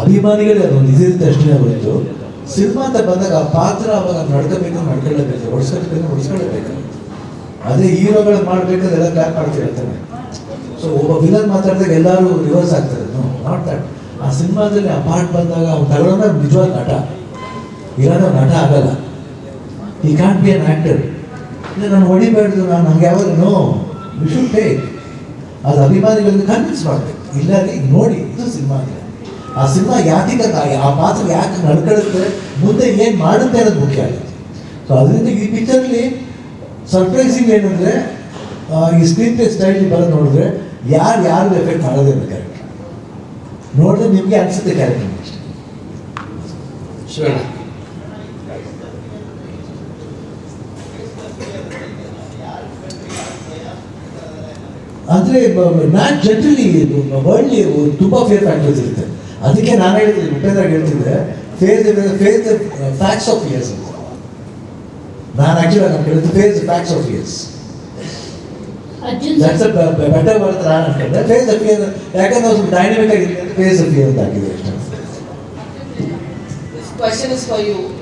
ಅಭಿಮಾನಿಗಳೇ ಅದೊಂದು ಇದಿರುತ್ತೆ ಅಷ್ಟೇ ಹೊರತು. ಸಿನಿಮಾ ಅಂತ ಬಂದಾಗ ಆ ಪಾತ್ರ ಅವಾಗ ನಡ್ಕೋಬೇಕು, ನಡ್ಕೊಳ್ಳೇಬೇಕು, ಹೊಡ್ಸ್ಕೊಳ್ಬೇಕು ಹೊಡ್ಸ್ಕೊಳ್ಬೇಕು. ಅದೇ ಹೀರೋಗಳು ಮಾಡ್ಬೇಕಾದ್ರೆ ಎಲ್ಲ ಕ್ಲಾಪ್ ಮಾಡ್ತಿರ್ತಾರೆ ಸೊ ಒಬ್ಬ ವಿಲನ್ ಮಾತಾಡಿದಾಗ ಎಲ್ಲರೂ ರಿವರ್ಸ್ ಆಗ್ತಾರೆ. ನೋ ನಾಟ್ ದಟ್ ಆ ಸಿನಿಮಾದಲ್ಲಿ ಆ ಪಾರ್ಟ್ ಬಂದಾಗ ಅವ್ನು ತಗೊಳ್ಳೋಣ ನಿಜವಾದ ನಟ. ಇರೋದು ನಟ ಆಗಲ್ಲ. ಈ ಕ್ಯಾನ್ ಬಿ ಅನ್ ಆ್ಯಕ್ಟರ್ ನಾನು ಹೊಡಿಬಾರ್ದು, ನಾನು ಹಂಗೆ ಯಾವಾಗ ನೋ ವಿ ಶುಡ್ ಟೇಕ್ ಅದು ಅಭಿಮಾನಿಗಳಿಗೆ ಕನ್ವಿನ್ಸ್ ಮಾಡಬೇಕು. ಇಲ್ಲ ರೀ ನೋಡಿ, ಇದು ಸಿನಿಮಾ ಇದೆ ಆ ಸಿನಿಮಾ ಯಾಕೆ ಆ ಪಾತ್ರ ಯಾಕೆ ನಡ್ಕೊಳ್ಳುತ್ತೆ? ಮುಂದೆ ಏನು ಮಾಡುತ್ತೆ ಅನ್ನೋದು ಮುಖ್ಯ ಆಗುತ್ತೆ. ಸೊ ಅದರಿಂದ ಈ ಪಿಕ್ಚರ್ಲಿ ಸರ್ಪ್ರೈಸಿಂಗ್ ಏನಂದರೆ ಈ ಸ್ಕ್ರೀನ್ ಪ್ಲೇ ಸ್ಟೈಲ್ ಬರೋದು ನೋಡಿದ್ರೆ ಯಾರು ಯಾರು ಎಫೆಕ್ಟ್ ಮಾಡೋದೇ ಕ್ಯಾರೆಕ್ಟರ್ ನೋಡಿದ್ರೆ ನಿಮಗೆ ಅನಿಸುತ್ತೆ ಕ್ಯಾರೆಕ್ಟರ್ ಶಿವಣ್ಣ ಅಂದರೆ ಮ್ಯಾಚ್ ಜನರಲಿ ವರ್ಲ್ಡ್ಲಿ ತುಂಬ ಫೇರ್ ಫ್ಯಾಕ್ಟರ್ಸ್ ಇರುತ್ತೆ ಅದಕ್ಕೆ ನಾನು ಹೇಳಿದ್ದೆ ಉಪೇಂದ್ರ ಹೇಳ್ತಿದ್ದೆ face face facts of years ಅಂತ ನಾನು ಆ್ಯಕ್ಚುಲಿ ನಾನು ಹೇಳಿದ್ದು face facts of years Arjun that's better word ನಾನು ಅನ್ಕೊಂಡೆ. ಫೇಸ್ ಆಫ್ ಇಯರ್ ಯಾಕಂದ್ರೆ ಒಂದು ಸ್ವಲ್ಪ ಡೈನಮಿಕ್ ಆಗಿದೆ ಫೇಸ್ ಆಫ್ ಇಯರ್ ಅಂತ ಆಗಿದೆ ಅಷ್ಟೇ. Question is for you.